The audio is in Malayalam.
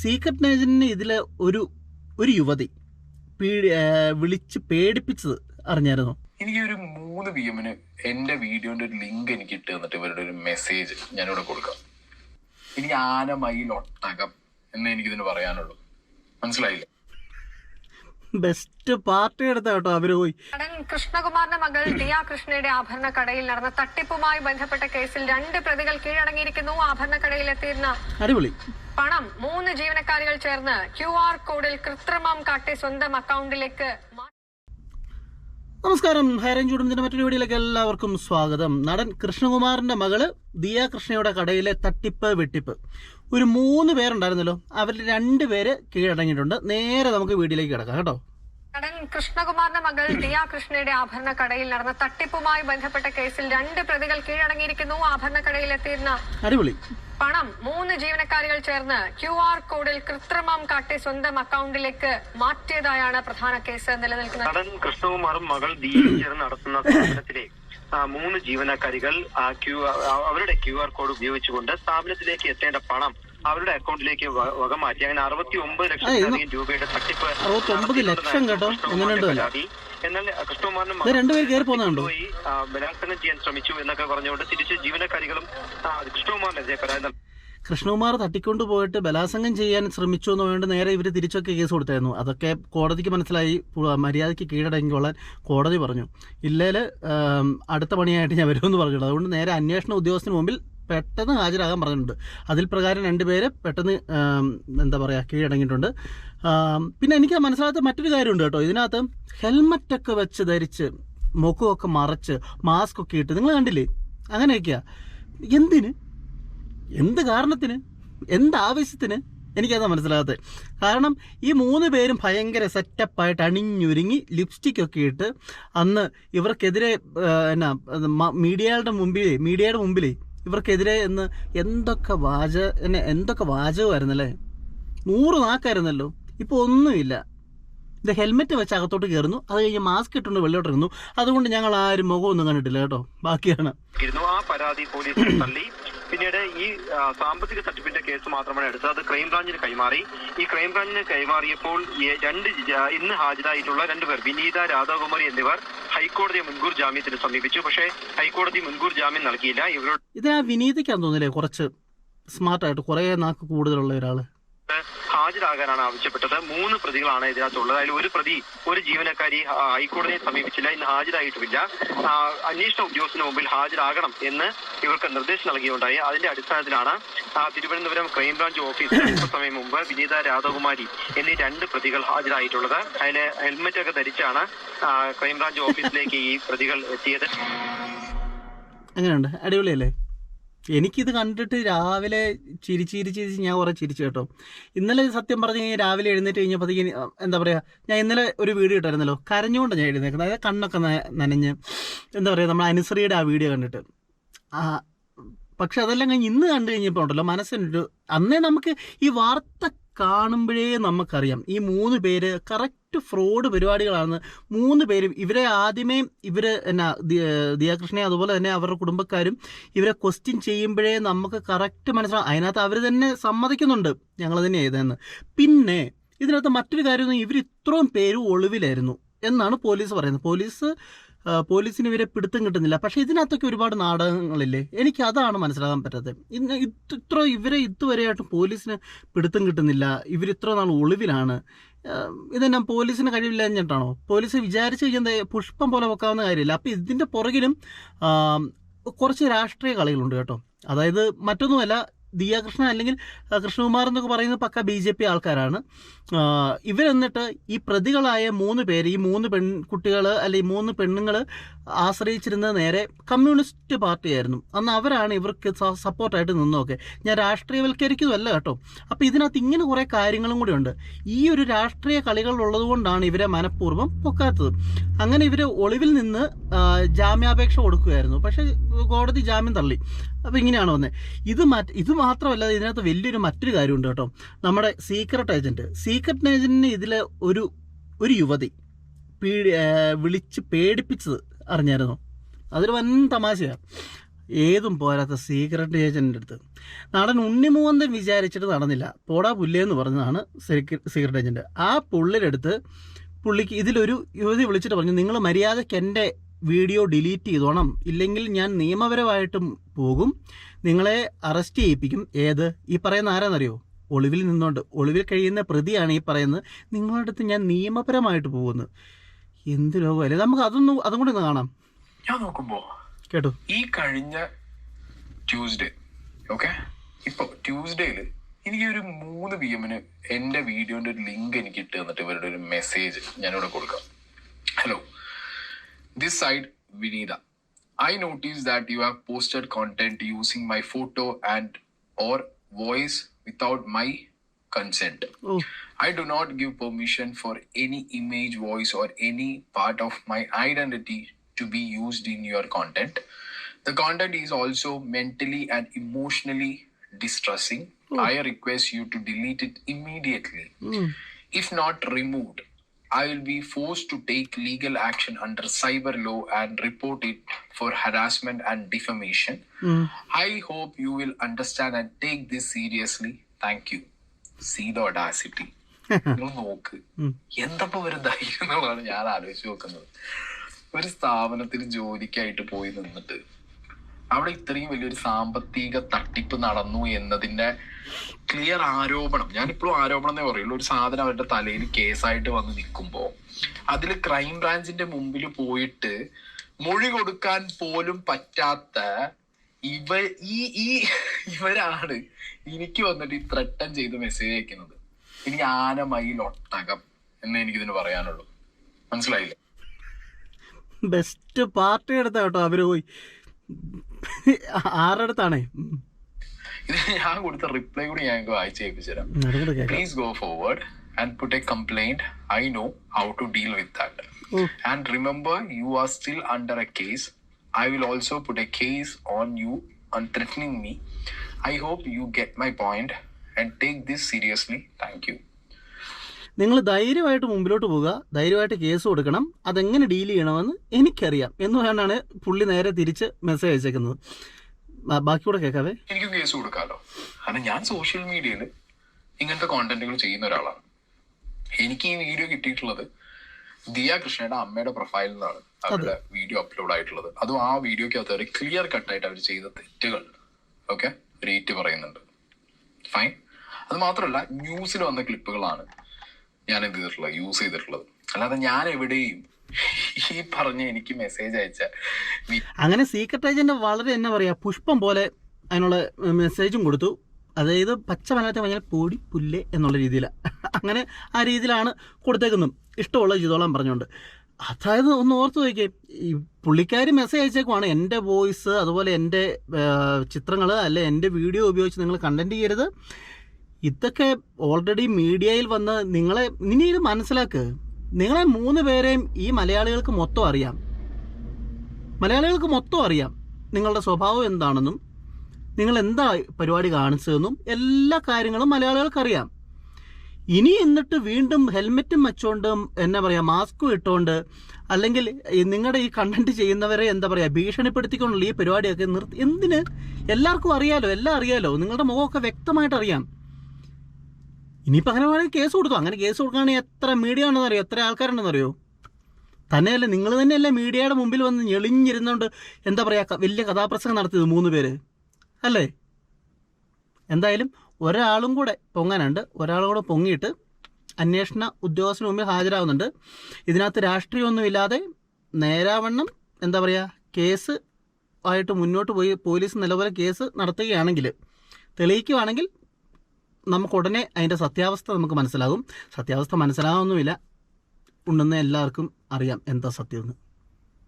സീക്രട്ട് ഏജന്റിനെ ഇതിൽ ഒരു ഒരു യുവതി വിളിച്ച് പേടിപ്പിച്ചത് അറിഞ്ഞായിരുന്നു? എനിക്ക് ഒരു മൂന്ന് പി എമ്മിന് എന്റെ വീഡിയോന്റെ ഒരു ലിങ്ക് എനിക്ക് ഇട്ട് തന്നിട്ട് ഇവരുടെ ഒരു മെസ്സേജ് ഞാനിവിടെ കൊടുക്കാം. എനിക്ക് ആന മയിൽ ഒട്ടകം എന്ന് എനിക്കിതിന് പറയാനുള്ളൂ. മനസ്സിലായില്ലേ? ബെസ്റ്റ് പാർട്ടി എടുത്ത കേട്ടോ അവർ പോയി. നടൻ കൃഷ്ണകുമാറിന്റെ മകൾ ദിയ കൃഷ്ണയുടെ ആഭരണ കടയിൽ നടന്ന തട്ടിപ്പുമായി ബന്ധപ്പെട്ട കേസിൽ രണ്ട് പ്രതികൾ കീഴടങ്ങിയിരിക്കുന്നു. ആഭരണ കടയിൽ എത്തിയിരുന്ന അടിപൊളി. പണം മൂന്ന് ജീവനക്കാരികൾ ചേർന്ന് ക്യു ആർ കോഡിൽ കൃത്രിമം കാട്ടി സ്വന്തം അക്കൗണ്ടിലേക്ക് നമസ്കാരം. ഹൈറേഞ്ച് കുടുംബത്തിന്റെ മറ്റൊരു വീഡിയോയിലേക്ക് എല്ലാവർക്കും സ്വാഗതം. നടൻ കൃഷ്ണകുമാറിന്റെ മകൾ ദിയ കൃഷ്ണയുടെ കടയിലെ തട്ടിപ്പ് വെട്ടിപ്പ്. ഒരു മൂന്ന് പേരുണ്ടായിരുന്നല്ലോ. അവരിൽ രണ്ട് പേര് കീഴടങ്ങിയിട്ടുണ്ട്. നേരെ നമുക്ക് വീഡിയോയിലേക്ക് കിടക്കാം. കേട്ടോ? നടൻ കൃഷ്ണകുമാറിന്റെ മകൾ ദിയ കൃഷ്ണയുടെ ആഭരണ കടയിൽ നടന്ന തട്ടിപ്പുമായി ബന്ധപ്പെട്ട കേസിൽ രണ്ട് പ്രതികൾ കീഴടങ്ങിയിരിക്കുന്നു. ആഭരണ കടയിൽ എത്തിയിരുന്ന പണം മൂന്ന് ജീവനക്കാരികൾ ചേർന്ന് ക്യു ആർ കോഡിൽ കൃത്രിമം കാട്ടി സ്വന്തം അക്കൗണ്ടിലേക്ക് മാറ്റിയതായാണ് പ്രധാന കേസ് നിലനിൽക്കുന്നത്. നടൻ കൃഷ്ണകുമാറും മകൾ ദിയയും ചേർന്ന് നടത്തുന്ന സ്ഥാപനത്തിലെ ആ, മൂന്ന് ജീവനക്കാരികൾ ആ, അവരുടെ ക്യു ആർ കോഡ് ഉപയോഗിച്ചുകൊണ്ട് സ്ഥാപനത്തിലേക്ക് എത്തേണ്ട പണം അവരുടെ അക്കൗണ്ടിലേക്ക് വക മാറ്റി. അങ്ങനെ അറുപത്തി ഒമ്പത് ലക്ഷത്തിലധികം രൂപയുടെ തട്ടിപ്പ് 69 ലക്ഷം കേട്ടോ. പരാതി. എന്നാൽ കൃഷ്ണകുമാറിനും പോയി ബലാത്സംഗം ചെയ്യാൻ ശ്രമിച്ചു എന്നൊക്കെ പറഞ്ഞുകൊണ്ട് തിരിച്ച് ജീവനക്കാരികളും കൃഷ്ണകുമാറിനെതിരെ പരാതി. കൃഷ്ണകുമാർ തട്ടിക്കൊണ്ട് പോയിട്ട് ബലാസംഗം ചെയ്യാൻ ശ്രമിച്ചു എന്ന് പറഞ്ഞുകൊണ്ട് നേരെ ഇവർ തിരിച്ചൊക്കെ കേസ് കൊടുത്തായിരുന്നു. അതൊക്കെ കോടതിക്ക് മനസ്സിലായി. മര്യാദയ്ക്ക് കീഴടങ്ങിക്കൊള്ളാൻ കോടതി പറഞ്ഞു. ഇല്ലേൽ അടുത്ത പണിയായിട്ട് ഞാൻ വരുമെന്ന് പറഞ്ഞിട്ടുണ്ട്. അതുകൊണ്ട് നേരെ അന്വേഷണ ഉദ്യോഗസ്ഥന് മുമ്പിൽ പെട്ടെന്ന് ഹാജരാകാൻ പറഞ്ഞിട്ടുണ്ട്. അതിൽ പ്രകാരം രണ്ടുപേരെ പെട്ടെന്ന് എന്താ പറയുക കീഴടങ്ങിയിട്ടുണ്ട്. പിന്നെ എനിക്ക് മനസ്സിലാത്ത മറ്റൊരു കാര്യമുണ്ട് കേട്ടോ. ഇതിനകത്ത് ഹെൽമറ്റൊക്കെ വെച്ച് ധരിച്ച് മുഖമൊക്കെ മറച്ച് മാസ്ക് ഒക്കെ ഇട്ട് നിങ്ങൾ കണ്ടില്ലേ? അങ്ങനെയൊക്കെയാ. എന്തിന്? എന്ത് കാരണത്തിന്? എന്താവശ്യത്തിന് എനിക്കതാ മനസ്സിലാകാത്തത്. കാരണം ഈ മൂന്ന് പേരും ഭയങ്കര സെറ്റപ്പായിട്ട് അണിഞ്ഞൊരുങ്ങി ലിപ്സ്റ്റിക് ഒക്കെ ഇട്ട് അന്ന് ഇവർക്കെതിരെ എന്നാ മീഡിയകളുടെ മുമ്പിലേ മീഡിയയുടെ മുമ്പിലേ ഇവർക്കെതിരെ എന്ന് എന്തൊക്കെ വാച എന്തൊക്കെ വാചകമായിരുന്നല്ലേ? നൂറ് നാക്കായിരുന്നല്ലോ. ഇപ്പോൾ ഒന്നുമില്ല. ഇത് ഹെൽമെറ്റ് വെച്ച് അകത്തോട്ട് കയറുന്നു. അത് കഴിഞ്ഞ് മാസ്ക് ഇട്ടുകൊണ്ട് വെള്ളോട്ട് ഇറങ്ങുന്നു. അതുകൊണ്ട് ഞങ്ങൾ ആരും മുഖമൊന്നും കണ്ടിട്ടില്ല കേട്ടോ. ബാക്കിയാണ്. ആ പരാതി പോലീസ് തള്ളി. പിന്നീട് ഈ സാമ്പത്തിക തട്ടിപ്പിന്റെ കേസ് മാത്രമാണ് എടുത്തത്. അത് ക്രൈംബ്രാഞ്ചിന് കൈമാറി. ഈ ക്രൈംബ്രാഞ്ചിന് കൈമാറിയപ്പോൾ രണ്ട് ഇന്ന് ഹാജരായിട്ടുള്ള രണ്ടുപേർ വിനീത രാധാകുമാരി എന്നിവർ ഹൈക്കോടതിയെ മുൻകൂർ ജാമ്യത്തിന് സമീപിച്ചു. പക്ഷേ ഹൈക്കോടതി മുൻകൂർ ജാമ്യം നൽകിയില്ല. ഇവരോട് ഇത് ആ വിനീതയ്ക്കാന്ന് തോന്നില്ലേ കുറച്ച് സ്മാർട്ടായിട്ട് കുറെ നാക്ക് കൂടുതലുള്ള ഒരാൾ? ഹാജരാകാനാണ് ആവശ്യപ്പെട്ടത്. മൂന്ന് പ്രതികളാണ് ഇതിനകത്തുള്ളത്. അതിൽ ഒരു പ്രതി ഒരു ജീവനക്കാരി ഹൈക്കോടതിയെ സമീപിച്ചില്ല. ഇന്ന് ഹാജരായിട്ടുമില്ല അന്വേഷണ ഉദ്യോഗസ്ഥന് മുമ്പിൽ ഹാജരാകണം എന്ന് ഇവർക്ക് നിർദ്ദേശം നൽകിയുണ്ടായി. അതിന്റെ അടിസ്ഥാനത്തിലാണ് തിരുവനന്തപുരം ക്രൈംബ്രാഞ്ച് ഓഫീസിൽ അല്പസമയം മുമ്പ് വിനീത രാധകുമാരി എന്നീ രണ്ട് പ്രതികൾ ഹാജരായിട്ടുള്ളത്. അതിന് ഹെൽമെറ്റ് ഒക്കെ ധരിച്ചാണ് ക്രൈംബ്രാഞ്ച് ഓഫീസിലേക്ക് ഈ പ്രതികൾ എത്തിയത്. എങ്ങനെയുണ്ട്? അടിപൊളിയല്ലേ? എനിക്കിത് കണ്ടിട്ട് രാവിലെ ചിരി ചിരി ചിരിച്ച് ഞാൻ കുറേ ചിരിച്ചു കേട്ടോ. ഇന്നലെ സത്യം പറഞ്ഞു കഴിഞ്ഞാൽ രാവിലെ എഴുന്നേറ്റ് കഴിഞ്ഞപ്പോഴത്തേക്ക് എന്താ പറയുക ഞാൻ ഇന്നലെ ഒരു വീഡിയോ ഇട്ടായിരുന്നല്ലോ കരഞ്ഞുകൊണ്ട് ഞാൻ എഴുന്നേക്കുന്നത്. അതായത് കണ്ണൊക്കെ നനഞ്ഞ് എന്താ പറയുക നമ്മൾ അനുസരിയുടെ ആ വീഡിയോ കണ്ടിട്ട്. പക്ഷെ അതെല്ലാം കഴിഞ്ഞ് ഇന്ന് കണ്ടു കഴിഞ്ഞപ്പോൾ ഉണ്ടല്ലോ മനസ്സിനൊരു അന്നേ നമുക്ക് ഈ വാർത്ത കാണുമ്പോഴേ നമുക്കറിയാം. ഈ മൂന്ന് പേര് കറക്റ്റ് ഫ്രോഡ് പരിപാടികളാണ്. മൂന്ന് പേരും ഇവരെ ആദ്യമേ ഇവർ എന്നാ ദിയാകൃഷ്ണനെ അതുപോലെ തന്നെ അവരുടെ കുടുംബക്കാരും ഇവരെ ക്വസ്റ്റ്യൻ ചെയ്യുമ്പോഴേ നമുക്ക് കറക്റ്റ് മനസ്സിലാവും. അതിനകത്ത് അവർ തന്നെ സമ്മതിക്കുന്നുണ്ട്. ഞങ്ങൾ തന്നെ ചെയ്തതെന്ന് പിന്നെ ഇതിനകത്ത് മറ്റൊരു കാര്യം ഇവർ ഇത്രയും പേര് ഒളിവിലായിരുന്നു എന്നാണ് പോലീസ് പറയുന്നത്. പോലീസ് പോലീസിന് ഇവരെ പിടുത്തം കിട്ടുന്നില്ല. പക്ഷെ ഇതിനകത്തൊക്കെ ഒരുപാട് നാടകങ്ങളില്ലേ? എനിക്ക് അതാണ് മനസ്സിലാക്കാൻ പറ്റാത്തത്. ഇത്ര ഇവരെ ഇതുവരെയായിട്ടും പോലീസിന് പിടുത്തം കിട്ടുന്നില്ല. ഇവർ ഇത്ര നാൾ ഒളിവിലാണ്. ഇതെന്നാ പോലീസിന് കഴിവില്ല എന്നിട്ടാണോ പോലീസ് വിചാരിച്ചു കഴിഞ്ഞാൽ പുഷ്പം പോലെ വെക്കാവുന്ന കാര്യമില്ല. അപ്പം ഇതിന്റെ പുറകിലും കുറച്ച് രാഷ്ട്രീയ കളികളുണ്ട് കേട്ടോ. അതായത് മറ്റൊന്നുമല്ല ദിയാകൃഷ്ണൻ അല്ലെങ്കിൽ കൃഷ്ണകുമാർ എന്നൊക്കെ പറയുന്നത് പക്ക ബി ജെ പി ആൾക്കാരാണ്. ഇവരെന്നിട്ട് ഈ പ്രതികളായ മൂന്ന് പേര് ഈ മൂന്ന് പെൺകുട്ടികൾ അല്ലെങ്കിൽ മൂന്ന് പെണ്ണുങ്ങൾ ആശ്രയിച്ചിരുന്നത് നേരെ കമ്മ്യൂണിസ്റ്റ് പാർട്ടിയായിരുന്നു. അന്ന് അവരാണ് ഇവർക്ക് സപ്പോർട്ടായിട്ട് നിന്നൊക്കെ ഞാൻ രാഷ്ട്രീയവൽക്കരിക്കുന്നതല്ല കേട്ടോ. അപ്പോൾ ഇതിനകത്ത് ഇങ്ങനെ കുറേ കാര്യങ്ങളും കൂടി ഉണ്ട്. ഈ ഒരു രാഷ്ട്രീയ കളികൾ ഉള്ളതുകൊണ്ടാണ് ഇവരെ മനഃപൂർവം പൊക്കാത്തത്. അങ്ങനെ ഇവർ ഒളിവിൽ നിന്ന് ജാമ്യാപേക്ഷ കൊടുക്കുകയായിരുന്നു. പക്ഷേ കോടതി ജാമ്യം തള്ളി. അപ്പോൾ ഇങ്ങനെയാണ് വന്നത് ഇത് മറ്റ് ഇത് മാത്രമല്ല ഇതിനകത്ത് വലിയൊരു മറ്റൊരു കാര്യമുണ്ട് കേട്ടോ. നമ്മുടെ സീക്രട്ട് ഏജന്റ് സീക്രട്ട് ഏജന്റിനെ ഇതിലെ ഒരു ഒരു യുവതി പീഡി വിളിച്ച് പേടിപ്പിച്ചത് അറിഞ്ഞായിരുന്നു? അതൊരു വൻ തമാശയാണ് ഏതും പോരാത്ത സീക്രട്ട് ഏജന്റിന്റെ അടുത്ത്. നടൻ ഉണ്ണിമൂന്തൻ വിചാരിച്ചിട്ട് നടന്നില്ല. പോടാ പുല്ലേന്ന് പറഞ്ഞതാണ് സീക്രട്ട് ഏജന്റ് ആ പുള്ളിയുടെ അടുത്ത് പുള്ളിക്ക് ഇതിലൊരു യുവതി വിളിച്ചിട്ട് പറഞ്ഞു നിങ്ങൾ മര്യാദയ്ക്ക് എന്റെ വീഡിയോ ഡിലീറ്റ് ചെയ്തോണം. ഇല്ലെങ്കിൽ ഞാൻ നിയമപരമായിട്ടും പോകും. നിങ്ങളെ അറസ്റ്റ് ചെയ്യിപ്പിക്കും. ഏത്? ഈ പറയുന്ന ആരാന്നറിയോ? ഒളിവിൽ നിന്നുകൊണ്ട് ഒളിവിൽ കഴിയുന്ന പ്രതിയാണ് ഈ പറയുന്നത്. നിങ്ങളുടെ അടുത്ത് ഞാൻ നിയമപരമായിട്ട് പോകുന്നത് എന്ത് ലോകമല്ലേ നമുക്ക് അതൊന്നും അതും കൂടി ഒന്ന് കാണാം. ഞാൻ നോക്കുമ്പോ കേട്ടോ. ഈ കഴിഞ്ഞ ട്യൂസ്ഡേ ഓക്കെ? ഇപ്പൊ ട്യൂസ്ഡേയിൽ എനിക്ക് ഒരു മൂന്ന് പി എമ്മിന് എന്റെ വീഡിയോന്റെ ഒരു ലിങ്ക് എനിക്ക് ഇട്ട് തന്നിട്ട് ഇവരുടെ ഒരു മെസ്സേജ് ഞാനിവിടെ കൊടുക്കാം. This side, Vinita. I noticed that you have posted content using my photo and or voice without my consent. Oh. I do not give permission for any image, voice, or any part of my identity to be used in your content. The content is also mentally and emotionally distressing. Oh. I request you to delete it immediately. Mm. If not removed, I will be forced to take legal action under cyber law and report it for harassment and defamation. Mm. I hope you will understand and take this seriously. Thank you. See the audacity. നോക്ക് എന്തപ്പോ ഒരു ധൈര്യം എന്നുള്ളതാണ് ഞാൻ ആലോചിച്ച് നോക്കുന്നത് ഒരു സ്ഥാപനത്തിൽ ജോലിക്കായിട്ട് പോയി നിന്നിട്ട് അവിടെ ഇത്രയും വലിയൊരു സാമ്പത്തിക തട്ടിപ്പ് നടന്നു എന്നതിന്റെ ക്ലിയർ ആരോപണം. ഞാനിപ്പോഴും ആരോപണം എന്നേ പറയുള്ളൂ. ഒരു സാധനം അവരുടെ തലയിൽ കേസായിട്ട് വന്ന് നിൽക്കുമ്പോ അതിൽ ക്രൈം ബ്രാഞ്ചിന്റെ മുമ്പിൽ പോയിട്ട് മൊഴി കൊടുക്കാൻ പോലും പറ്റാത്ത ഇവ ഈ ഈ ഇവരാണ് എനിക്ക് വന്നിട്ട് ഈ ത്രട്ടൻ ചെയ്ത് മെസ്സേജ് അയക്കുന്നത്. എനിക്ക് ആന മയിൽ ഒട്ടകം എന്ന് എനിക്കിതിന് പറയാനുള്ളൂ. മനസ്സിലായില്ലേ? ബെസ്റ്റ് പാർട്ടി എടുത്ത കേട്ടോ അവർ പോയി. ഇത് ഞാൻ കൊടുത്ത റിപ്ലൈ കൂടി ഞാൻ വായിച്ച് കേൾപ്പിച്ചു തരാം അതുകൂടെ കേൾക്കാം please go forward and put a complaint. I know how to deal with that. Oh. And remember, you are still under a case. I will also put a case on you on threatening me. I hope you get my point and take this seriously. Thank you. നിങ്ങൾ ധൈര്യമായിട്ട് മുമ്പിലോട്ട് പോവുക ധൈര്യമായിട്ട് കേസ് കൊടുക്കണം അതെങ്ങനെ ഡീൽ ചെയ്യണമെന്ന് എനിക്കറിയാം എന്ന് പറഞ്ഞാണ് പുള്ളി നേരെ തിരിച്ച് മെസ്സേജ് അയച്ചേക്കുന്നത്. ബാക്കി ബാക്കിയൂടെ കേൾക്കാവേ എനിക്ക് കേസ് കൊടുക്കാമല്ലോ കാരണം ഞാൻ സോഷ്യൽ മീഡിയയിൽ ഇങ്ങനത്തെ കോണ്ടന്റുകൾ ചെയ്യുന്ന ഒരാളാണ്. എനിക്ക് ഈ വീഡിയോ കിട്ടിയിട്ടുള്ളത് ദിയ കൃഷ്ണയുടെ അമ്മയുടെ പ്രൊഫൈലിൽ നിന്നാണ് അവരുടെ വീഡിയോ അപ്ലോഡ് ആയിട്ടുള്ളത്. അതും ആ വീഡിയോക്കകത്ത് അവർ ക്ലിയർ കട്ടായിട്ട് അവർ ചെയ്ത തെറ്റുകൾ ഓക്കെ റേറ്റ് പറയുന്നുണ്ട്. ഫൈൻ അത് മാത്രമല്ല ന്യൂസിൽ വന്ന ക്ലിപ്പുകളാണ് ഞാൻ എന്ത് ചെയ്തിട്ടുള്ളത്. യൂസ് ചെയ്തിട്ടുള്ളത് അല്ലാതെ ഞാൻ എവിടെയും ഈ പറഞ്ഞ എനിക്ക് മെസ്സേജ് അയച്ച അങ്ങനെ സീക്രട്ട് ഏജന്റ് വളരെ എന്നാ പറയാ പുഷ്പം പോലെ അതിനുള്ള മെസ്സേജും കൊടുത്തു. അതായത് പച്ച മലയാളത്തിൽ പറഞ്ഞാൽ പൊടി പുല്ല് എന്നുള്ള രീതിയിലാണ് അങ്ങനെ ആ രീതിയിലാണ് കൊടുത്തേക്കുന്നത്. ഇഷ്ടമുള്ള ചെയ്തോളാൻ പറഞ്ഞുകൊണ്ട്. അതായത് ഒന്ന് ഓർത്ത് നോക്കിയേ ഈ പുള്ളിക്കാർ മെസ്സേജ് അയച്ചേക്കുവാണ്. എന്റെ വോയിസ് അതുപോലെ എന്റെ ചിത്രങ്ങൾ അല്ലെ എന്റെ വീഡിയോ ഉപയോഗിച്ച് നിങ്ങൾ കണ്ടന്റ് ചെയ്യരുത്. ഇതൊക്കെ ഓൾറെഡി മീഡിയയിൽ വന്ന് നിങ്ങളെ ഇനി ഇത് മനസ്സിലാക്ക്. നിങ്ങളെ മൂന്ന് പേരെയും ഈ മലയാളികൾക്ക് മൊത്തം അറിയാം. മലയാളികൾക്ക് മൊത്തം അറിയാം നിങ്ങളുടെ സ്വഭാവം എന്താണെന്നും നിങ്ങൾ എന്താ പരിപാടി കാണിച്ചതെന്നും എല്ലാ കാര്യങ്ങളും മലയാളികൾക്കറിയാം ഇനി എന്നിട്ട് വീണ്ടും ഹെൽമെറ്റും വെച്ചോണ്ട് എന്നാ പറയുക മാസ്കും ഇട്ടുകൊണ്ട് അല്ലെങ്കിൽ നിങ്ങളുടെ ഈ കണ്ടന്റ് ചെയ്യുന്നവരെ എന്താ പറയുക ഭീഷണിപ്പെടുത്തിക്കൊണ്ടുള്ള ഈ പരിപാടിയൊക്കെ നിർത്തി. എന്തിന്? എല്ലാവർക്കും അറിയാലോ എല്ലാം അറിയാലോ. നിങ്ങളുടെ മുഖമൊക്കെ വ്യക്തമായിട്ട് അറിയാം. ഇനിയിപ്പോൾ അങ്ങനെ വേണമെങ്കിൽ കേസ് കൊടുക്കും. അങ്ങനെ കേസ് കൊടുക്കുകയാണെങ്കിൽ എത്ര മീഡിയ ഉണ്ടെന്നറിയോ എത്ര ആൾക്കാരുണ്ടെന്നറിയോ തന്നെയല്ല നിങ്ങൾ തന്നെയല്ലേ മീഡിയയുടെ മുമ്പിൽ വന്ന് ഞെളിഞ്ഞിരുന്നുകൊണ്ട് എന്താ പറയുക വലിയ കഥാപ്രസംഗം നടത്തിയത് മൂന്ന് പേര്? അല്ലേ? എന്തായാലും ഒരാളും കൂടെ പൊങ്ങാനുണ്ട്. ഒരാളും കൂടെ പൊങ്ങിയിട്ട് അന്വേഷണ ഉദ്യോഗസ്ഥന് മുമ്പിൽ ഹാജരാകുന്നുണ്ട്. ഇതിനകത്ത് രാഷ്ട്രീയമൊന്നുമില്ലാതെ നേരാവണ്ണം എന്താ പറയുക കേസ് ആയിട്ട് മുന്നോട്ട് പോയി പോലീസ് നിലപോലെ കേസ് നടത്തുകയാണെങ്കിൽ തെളിയിക്കുകയാണെങ്കിൽ നമുക്ക് ഉടനെ അതിന്റെ സത്യാവസ്ഥ നമുക്ക് മനസ്സിലാകും. സത്യാവസ്ഥ മനസ്സിലാകുന്നുമില്ല ഉണ്ടെന്ന് എല്ലാവർക്കും അറിയാം എന്താ സത്യമെന്ന്